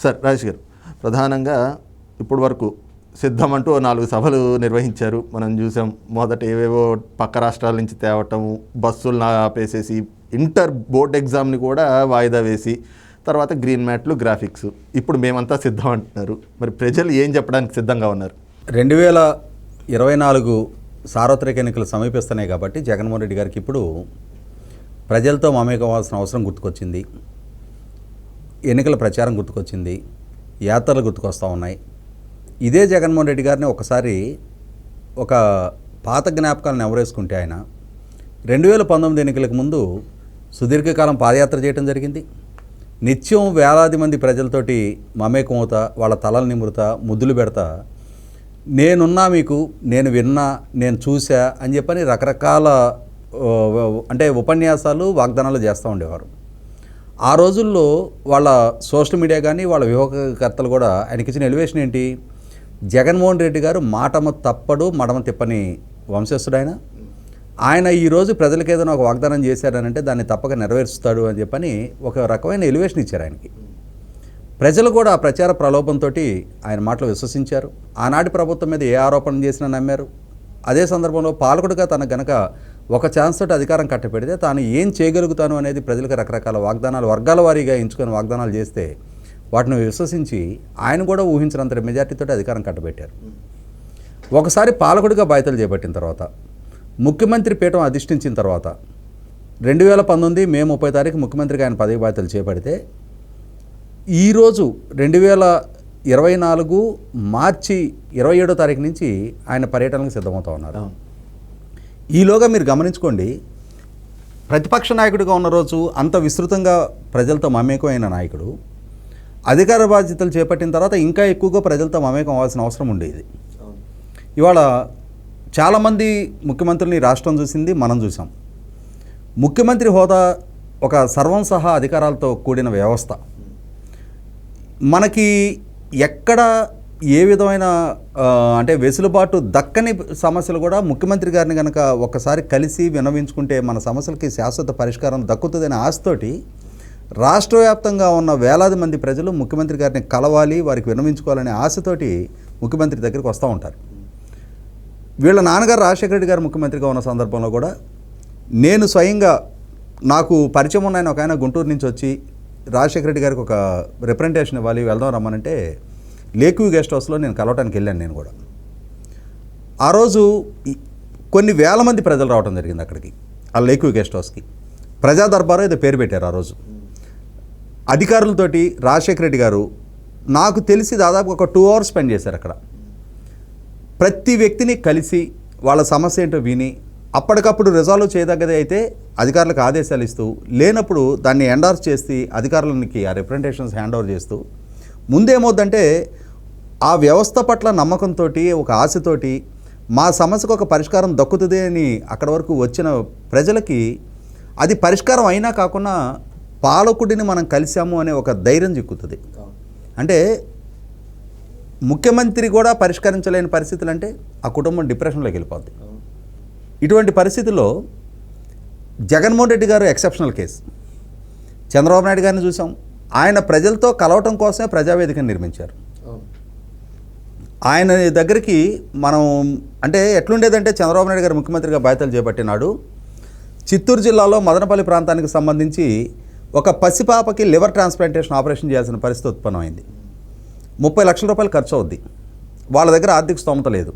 Sir Rajesh గారు ప్రధానంగా ఇప్పటి వరకు సిద్ధం అంటూ నాలుగు సభలు నిర్వహించారు. మనం చూసాం మొదట ఏవేవో పక్క రాష్ట్రాల నుంచి తేవటము బస్సులు ఆపేసేసి ఇంటర్ బోర్డ్ ఎగ్జామ్ని కూడా వాయిదా వేసి తర్వాత గ్రీన్ మ్యాట్లు గ్రాఫిక్స్. ఇప్పుడు మేమంతా సిద్ధం అంటున్నారు. మరి ప్రజలు ఏం చెప్పడానికి సిద్ధంగా ఉన్నారు? రెండు వేల ఇరవై నాలుగు సార్వత్రిక ఎన్నికలు సమీపిస్తున్నాయి కాబట్టి జగన్మోహన్ రెడ్డి గారికి ఇప్పుడు ప్రజలతో మమేకం అవసరం గుర్తుకొచ్చింది. ఎన్నికల ప్రచారం గుర్తుకొచ్చింది యాత్రలు గుర్తుకొస్తూ ఉన్నాయి. ఇదే జగన్మోహన్ రెడ్డి గారిని ఒకసారి ఒక పాత జ్ఞాపకాలను ఎవరేసుకుంటే ఆయన రెండు వేల పంతొమ్మిది ఎన్నికలకు ముందు సుదీర్ఘకాలం పాదయాత్ర చేయడం జరిగింది. నిత్యం వేలాది మంది ప్రజలతోటి మమేకం అవుతా వాళ్ళ తలలు నిమురుతా ముద్దులు పెడతా నేనున్నా మీకు నేను విన్నా నేను చూసా అని చెప్పని రకరకాల అంటే ఉపన్యాసాలు వాగ్దానాలు చేస్తూ ఉండేవారు. ఆ రోజుల్లో వాళ్ళ సోషల్ మీడియా కానీ వాళ్ళ వ్యూహకర్తలు కూడా ఆయనకి ఇచ్చిన ఎలివేషన్ ఏంటి? జగన్మోహన్ రెడ్డి గారు మాటమ తప్పడు మడమ తిప్పని వంశస్థుడు ఆయన ఆయన ఈరోజు ప్రజలకు ఏదైనా ఒక వాగ్దానం చేశారనంటే దాన్ని తప్పక నెరవేరుస్తాడు అని చెప్పని ఒక రకమైన ఎలివేషన్ ఇచ్చారు ఆయనకి. ప్రజలు కూడా ఆ ప్రచార ప్రలోభంతో ఆయన మాటలు విశ్వసించారు. ఆనాటి ప్రభుత్వం మీద ఏ ఆరోపణ చేసినా నమ్మారు. అదే సందర్భంలో పాలకుడుగా తన గనక ఒక ఛాన్స్ తోటి అధికారం కట్టపెడితే తాను ఏం చేయగలుగుతాను అనేది ప్రజలకు రకరకాల వాగ్దానాలు వర్గాల వారీగా ఎంచుకొని వాగ్దానాలు చేస్తే వాటిని విశ్వసించి ఆయన కూడా ఊహించినంత మెజార్టీతో అధికారం కట్టబెట్టారు. ఒకసారి పాలకుడిగా బాధ్యతలు చేపట్టిన తర్వాత ముఖ్యమంత్రి పీఠం అధిష్ఠించిన తర్వాత రెండు వేల పంతొమ్మిది మే ముప్పై తారీఖు ముఖ్యమంత్రిగా ఆయన పదవి బాధ్యతలు చేపడితే ఈరోజు రెండు వేల ఇరవై నాలుగు మార్చి ఇరవై ఏడో తారీఖు నుంచి ఆయన పర్యటనకు సిద్ధమవుతా ఉన్నారు. ఈలోగా మీరు గమనించుకోండి ప్రతిపక్ష నాయకుడిగా ఉన్న రోజు అంత విస్తృతంగా ప్రజలతో మమేకమైన నాయకుడు అధికార బాధ్యతలు చేపట్టిన తర్వాత ఇంకా ఎక్కువగా ప్రజలతో మమేకం అవ్వాల్సిన అవసరం ఉండేది. ఇవాళ చాలామంది ముఖ్యమంత్రుల్ని రాష్ట్రం చూసింది మనం చూసాం. ముఖ్యమంత్రి హోదా ఒక సర్వం సహా అధికారాలతో కూడిన వ్యవస్థ. మనకి ఎక్కడ ఏ విధమైన అంటే వెసులుబాటు దక్కని సమస్యలు కూడా ముఖ్యమంత్రి గారిని కనుక ఒక్కసారి కలిసి వినవించుకుంటే మన సమస్యలకి శాశ్వత పరిష్కారం దక్కుతుందనే ఆశతోటి రాష్ట్ర వ్యాప్తంగా ఉన్న వేలాది మంది ప్రజలు ముఖ్యమంత్రి గారిని కలవాలి వారికి వినవించుకోవాలనే ఆశతోటి ముఖ్యమంత్రి దగ్గరికి వస్తూ ఉంటారు. వీళ్ళ నాన్నగారు రాజశేఖర రెడ్డి గారు ముఖ్యమంత్రిగా ఉన్న సందర్భంలో కూడా నేను స్వయంగా నాకు పరిచయం ఉన్న ఒక ఆయన గుంటూరు నుంచి వచ్చి రాజశేఖర రెడ్డి గారికి ఒక రిప్రజెంటేషన్ ఇవ్వాలి వెళ్దాం రమ్మనంటే లేక్యూ గెస్ట్ హౌస్లో నేను కలవటానికి వెళ్ళాను నేను కూడా. ఆ రోజు కొన్ని వేల మంది ప్రజలు రావడం జరిగింది అక్కడికి ఆ లేక్యూ గెస్ట్ హౌస్కి. ప్రజా దర్బారు ఏదో పేరు పెట్టారు ఆ రోజు. అధికారులతోటి రాజశేఖర రెడ్డి గారు నాకు తెలిసి దాదాపు ఒక టూ అవర్స్ స్పెండ్ చేశారు అక్కడ. ప్రతి వ్యక్తిని కలిసి వాళ్ళ సమస్య ఏంటో విని అప్పటికప్పుడు రిజాల్వ్ చేయదగ్గది అయితే అధికారులకు ఆదేశాలు ఇస్తూ లేనప్పుడు దాన్ని ఎండార్స్ చేసి అధికారులకి ఆ రిప్రజెంటేషన్స్ హ్యాండ్ ఓవర్ చేస్తూ ముందేమవుద్దంటే ఆ వ్యవస్థ పట్ల నమ్మకంతో ఒక ఆశతోటి మా సమస్యకు ఒక పరిష్కారం దక్కుతుంది అని అక్కడ వరకు వచ్చిన ప్రజలకి అది పరిష్కారం అయినా కాకుండా పాలకుడిని మనం కలిసాము అనే ఒక ధైర్యం చిక్కుతుంది. అంటే ముఖ్యమంత్రి కూడా పరిష్కరించలేని పరిస్థితులు అంటే ఆ కుటుంబం డిప్రెషన్లోకి వెళ్ళిపోద్ది. ఇటువంటి పరిస్థితుల్లో జగన్మోహన్ రెడ్డి గారు ఎక్సెప్షనల్ కేసు. చంద్రబాబు నాయుడు గారిని చూసాం. ఆయన ప్రజలతో కలవటం కోసమే ప్రజావేదికను నిర్మించారు. ఆయన దగ్గరికి మనం అంటే ఎట్లుండేదంటే చంద్రబాబు నాయుడు గారు ముఖ్యమంత్రిగా బాధ్యతలు చేపట్టినాడు. చిత్తూరు జిల్లాలో మదనపల్లి ప్రాంతానికి సంబంధించి ఒక పసిపాపకి లివర్ ట్రాన్స్ప్లాంటేషన్ ఆపరేషన్ చేయాల్సిన పరిస్థితి ఉత్పన్నమైంది. ముప్పై లక్షల రూపాయలు ఖర్చు అవుద్ది. వాళ్ళ దగ్గర ఆర్థిక స్తోమత లేదు.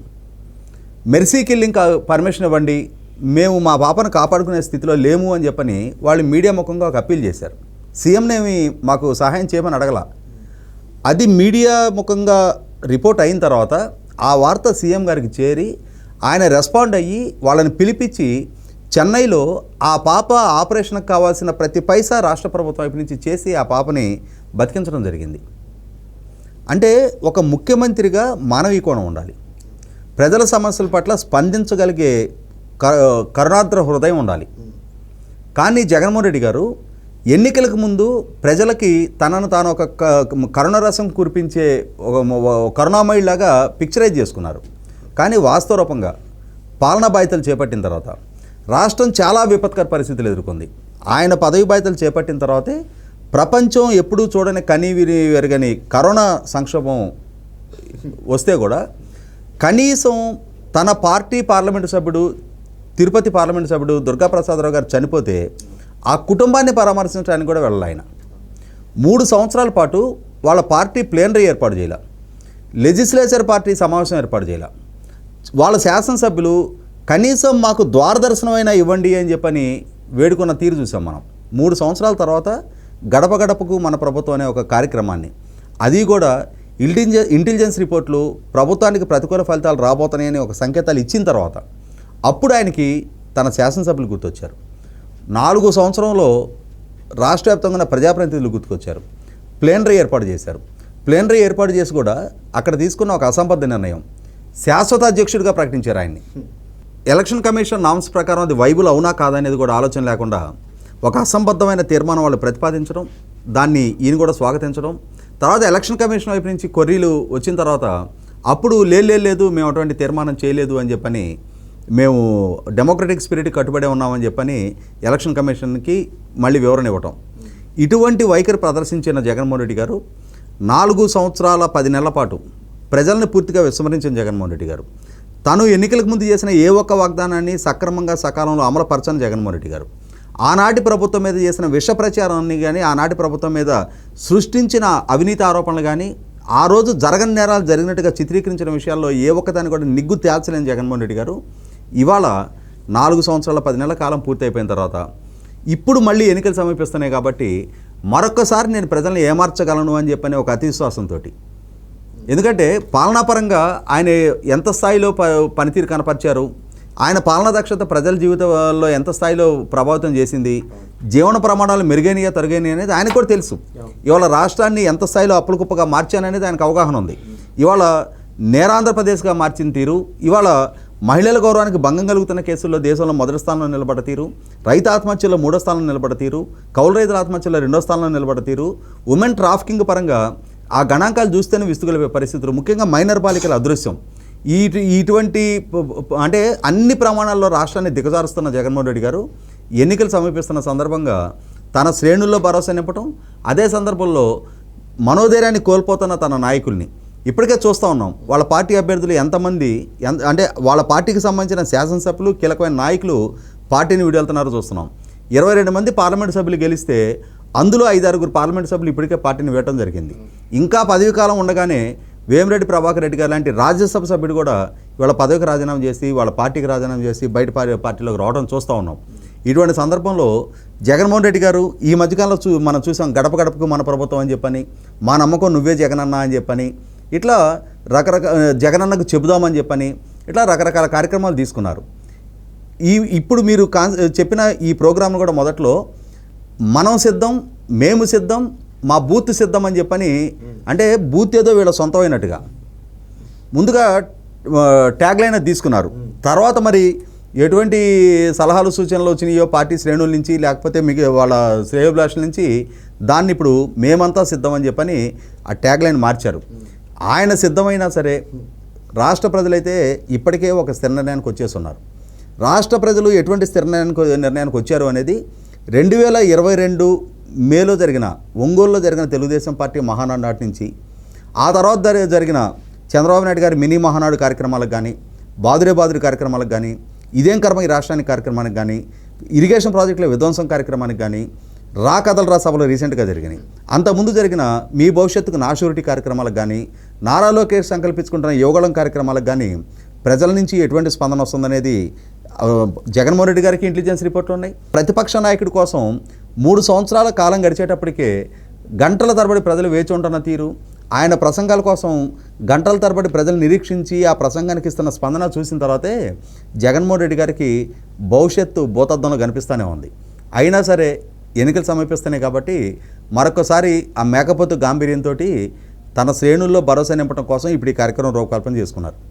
మెర్సీ కిల్లింగ్ పర్మిషన్ ఇవ్వండి. మేము మా పాపను కాపాడుకునే స్థితిలో లేము అని చెప్పని వాళ్ళు మీడియా ముఖంగా ఒక అప్పీల్ చేశారు. సీఎంనేమి మాకు సహాయం చేయమని అడగల. అది మీడియా ముఖంగా రిపోర్ట్ అయిన తర్వాత ఆ వార్త సీఎం గారికి చేరి ఆయన రెస్పాండ్ అయ్యి వాళ్ళని పిలిపించి చెన్నైలో ఆ పాప ఆపరేషన్కి కావాల్సిన ప్రతి పైసా రాష్ట్ర ప్రభుత్వం వైపు నుంచి చేసి ఆ పాపని బతికించడం జరిగింది. అంటే ఒక ముఖ్యమంత్రిగా మానవీ కోణం ఉండాలి. ప్రజల సమస్యల పట్ల స్పందించగలిగే క- కరుణాద్ర హృదయం ఉండాలి. కానీ జగన్మోహన్ రెడ్డి గారు ఎన్నికలకు ముందు ప్రజలకి తనను తాను ఒక క- కరుణరసం కురిపించే ఒక కరుణామయుడిలాగా పిక్చరైజ్ చేసుకున్నారు. కానీ వాస్తవ రూపంగా పాలనా బాధ్యతలు చేపట్టిన తర్వాత రాష్ట్రం చాలా విపత్కర పరిస్థితులు ఎదుర్కొంది. ఆయన పదవి బాధ్యతలు చేపట్టిన తర్వాతే ప్రపంచం ఎప్పుడూ చూడని కనీవిరి విని వెరగని కరోనా సంక్షోభం వస్తే కూడా కనీసం తన పార్టీ పార్లమెంటు సభ్యుడు తిరుపతి పార్లమెంటు సభ్యుడు దుర్గాప్రసాదరావు గారు చనిపోతే ఆ కుటుంబాన్ని పరామర్శించడానికి కూడా వెళ్ళాలి ఆయన. మూడు సంవత్సరాల పాటు వాళ్ళ పార్టీ ప్లేనరీ ఏర్పాటు చేయాల. లెజిస్లేచర్ పార్టీ సమావేశం ఏర్పాటు చేయాల. వాళ్ళ శాసనసభ్యులు కనీసం మాకు ద్వారదర్శనమైనా ఇవ్వండి అని చెప్పని వేడుకున్న తీరు చూసాం మనం. మూడు సంవత్సరాల తర్వాత గడప గడపకు మన ప్రభుత్వం అనే ఒక కార్యక్రమాన్ని. అది కూడా ఇంటెలిజె ఇంటెలిజెన్స్ రిపోర్ట్లు ప్రభుత్వానికి ప్రతికూల ఫలితాలు రాబోతున్నాయని ఒక సంకేతాలు ఇచ్చిన తర్వాత అప్పుడు ఆయనకి తన శాసనసభ్యులు గుర్తొచ్చారు. నాలుగు సంవత్సరంలో రాష్ట్ర వ్యాప్తంగా ప్రజాప్రతినిధులు గుర్తుకొచ్చారు. ప్లేనరీ ఏర్పాటు చేశారు. ప్లేనరీ ఏర్పాటు చేసి కూడా అక్కడ తీసుకున్న ఒక అసంబద్ధ నిర్ణయం. శాశ్వత అధ్యక్షుడిగా ప్రకటించారు ఆయన్ని. ఎలక్షన్ కమిషన్ నామ్స్ ప్రకారం అది వైబుల్ అవునా కాదనేది కూడా ఆలోచన లేకుండా ఒక అసంబద్ధమైన తీర్మానం వాళ్ళు ప్రతిపాదించడం దాన్ని ఈయన కూడా స్వాగతించడం. తర్వాత ఎలక్షన్ కమిషన్ వైపు నుంచి కొర్రీలు వచ్చిన తర్వాత అప్పుడు లేదు మేము అటువంటి తీర్మానం చేయలేదు అని చెప్పని మేము డెమోక్రటిక్ స్పిరిట్ కట్టుబడి ఉన్నామని చెప్పని ఎలక్షన్ కమిషన్కి మళ్ళీ వివరణ ఇవ్వటం. ఇటువంటి వైఖరి ప్రదర్శించిన జగన్మోహన్ రెడ్డి గారు నాలుగు సంవత్సరాల పది నెలల పాటు ప్రజల్ని పూర్తిగా విస్మరించిన జగన్మోహన్ రెడ్డి గారు. తను ఎన్నికలకు ముందు చేసిన ఏ ఒక్క వాగ్దానాన్ని సక్రమంగా సకాలంలో అమలుపరచని జగన్మోహన్ రెడ్డి గారు. ఆనాటి ప్రభుత్వం మీద చేసిన విష ప్రచారాన్ని కానీ ఆనాటి ప్రభుత్వం మీద సృష్టించిన అవినీతి ఆరోపణలు కానీ ఆ రోజు జరగని నేరాలు జరిగినట్టుగా చిత్రీకరించిన విషయాల్లో ఏ ఒక్కదాన్ని కూడా నిగ్గు తేల్చలేని జగన్మోహన్ రెడ్డి గారు. ఇవాళ నాలుగు సంవత్సరాల పది నెలల కాలం పూర్తయిపోయిన తర్వాత ఇప్పుడు మళ్ళీ ఎన్నికలు సమీపిస్తున్నాయి కాబట్టి మరొకసారి నేను ప్రజల్ని ఏమార్చగలను అని చెప్పని ఒక అతివిశ్వాసంతో ఎందుకంటే పాలనాపరంగా ఆయన ఎంత స్థాయిలో ప పనితీరు కనపరిచారు ఆయన పాలనా దక్షత ప్రజల జీవితంలో ఎంత స్థాయిలో ప్రభావితం చేసింది జీవన ప్రమాణాలు మెరుగైనయా తరుగైనయా అనేది ఆయనకు కూడా తెలుసు. ఇవాళ రాష్ట్రాన్ని ఎంత స్థాయిలో అప్పులకుప్పగా మార్చాననేది ఆయనకు అవగాహన ఉంది. ఇవాళ నేరాంధ్రప్రదేశ్గా మార్చిన తీరు ఇవాళ మహిళల గౌరవానికి భంగం కలుగుతున్న కేసుల్లో దేశంలో మొదటి స్థానంలో నిలబడ తీరు రైతు ఆత్మహత్యలో మూడో స్థానంలో నిలబడ తీరు కౌలు రైతుల ఆత్మహత్యలో రెండో స్థానంలో నిలబడ తీరు ఉమెన్ ట్రాఫికింగ్ పరంగా ఆ గణాంకాలు చూస్తేనే విస్తుగలిపే పరిస్థితులు ముఖ్యంగా మైనర్ బాలికల అదృశ్యం. ఈ ఇటువంటి అంటే అన్ని ప్రమాణాల్లో రాష్ట్రాన్ని దిగజారుస్తున్న జగన్మోహన్ రెడ్డి గారు ఎన్నికలు సమీపిస్తున్న సందర్భంగా తన శ్రేణుల్లో భరోసా నింపటం అదే సందర్భంలో మనోధైర్యాన్ని కోల్పోతున్న తన నాయకుల్ని. ఇప్పటికే చూస్తూ ఉన్నాం. వాళ్ళ పార్టీ అభ్యర్థులు ఎంతమంది ఎంత అంటే వాళ్ళ పార్టీకి సంబంధించిన శాసనసభ్యులు కీలకమైన నాయకులు పార్టీని విడుదలుతున్నారో చూస్తున్నాం. ఇరవై రెండు మంది పార్లమెంట్ సభ్యులు గెలిస్తే అందులో ఐదారుగురు పార్లమెంట్ సభ్యులు ఇప్పటికే పార్టీని వేయటం జరిగింది. ఇంకా పదవీకాలం ఉండగానే వేమిరెడ్డి ప్రభాకర్ రెడ్డి గారు లాంటి రాజ్యసభ సభ్యుడు కూడా వాళ్ళ పదవికి రాజీనామా చేసి వాళ్ళ పార్టీకి రాజీనామా చేసి బయట పార్టీలోకి రావడం చూస్తూ ఉన్నాం. ఇటువంటి సందర్భంలో జగన్మోహన్ రెడ్డి గారు ఈ మధ్యకాలంలో చూ మనం చూసాం గడప గడపకు మన ప్రభుత్వం అని చెప్పని మా నమ్మకం నువ్వే జగనన్న అని చెప్పని ఇట్లా రకరకాల జగనన్నకు చెబుదామని చెప్పని ఇట్లా రకరకాల కార్యక్రమాలు తీసుకున్నారు. ఈ ఇప్పుడు మీరు కాన్ చెప్పిన ఈ ప్రోగ్రామ్ కూడా మొదట్లో మనం సిద్ధం మేము సిద్ధం మా బూత్ సిద్ధం అని చెప్పని అంటే బూత్ ఏదో వీళ్ళ సొంతమైనట్టుగా ముందుగా ట్యాగ్ లైన్ అది తీసుకున్నారు. తర్వాత మరి ఎటువంటి సలహాలు సూచనలు వచ్చినాయో పార్టీ శ్రేణుల నుంచి లేకపోతే మీకు వాళ్ళ శ్రేయోభిలాషుల నుంచి దాన్ని ఇప్పుడు మేమంతా సిద్ధం అని చెప్పని ఆ ట్యాగ్ లైన్ మార్చారు. ఆయన సిద్ధమైనా సరే రాష్ట్ర ప్రజలైతే ఇప్పటికే ఒక స్థిర నిర్ణయానికి వచ్చేస్తున్నారు. రాష్ట్ర ప్రజలు ఎటువంటి స్థిర నిర్ణయానికి నిర్ణయానికి వచ్చారు అనేది రెండు వేల ఇరవై రెండు మేలో జరిగిన ఒంగోలులో జరిగిన తెలుగుదేశం పార్టీ మహానాడు నాటి నుంచి ఆ తర్వాత జరిగిన చంద్రబాబు నాయుడు గారి మినీ మహానాడు కార్యక్రమాలకు కానీ బాదురే బాదురి కార్యక్రమాలకు కానీ ఇదేం కర్మ ఈ రాష్ట్రానికి కార్యక్రమానికి కానీ ఇరిగేషన్ ప్రాజెక్టుల విధ్వంసం కార్యక్రమానికి కానీ రా కథల రా సభలు రీసెంట్గా జరిగినాయి. అంతకుముందు జరిగిన మీ భవిష్యత్తుకు నా షూరిటీ కార్యక్రమాలకు కానీ నారా లోకేష్ సంకల్పించుకుంటున్న యోగళం కార్యక్రమాలకు కానీ ప్రజల నుంచి ఎటువంటి స్పందన వస్తుందనేది జగన్మోహన్ రెడ్డి గారికి ఇంటెలిజెన్స్ రిపోర్ట్లు ఉన్నాయి. ప్రతిపక్ష నాయకుడి కోసం మూడు సంవత్సరాల కాలం గడిచేటప్పటికే గంటల తరబడి ప్రజలు వేచి ఉంటున్న తీరు ఆయన ప్రసంగాల కోసం గంటల తరబడి ప్రజలు నిరీక్షించి ఆ ప్రసంగానికి ఇస్తున్న స్పందన చూసిన తర్వాతే జగన్మోహన్ రెడ్డి గారికి భవిష్యత్తు భూతద్దంలో కనిపిస్తూనే ఉంది. అయినా సరే ఎన్నికలు సమీపిస్తున్నాయి కాబట్టి మరొకసారి ఆ మేకపోతు గాంభీర్యంతో తన శ్రేణుల్లో భరోసా నింపడం కోసం ఇప్పుడు ఈ కార్యక్రమం రూపకల్పన చేసుకున్నారు.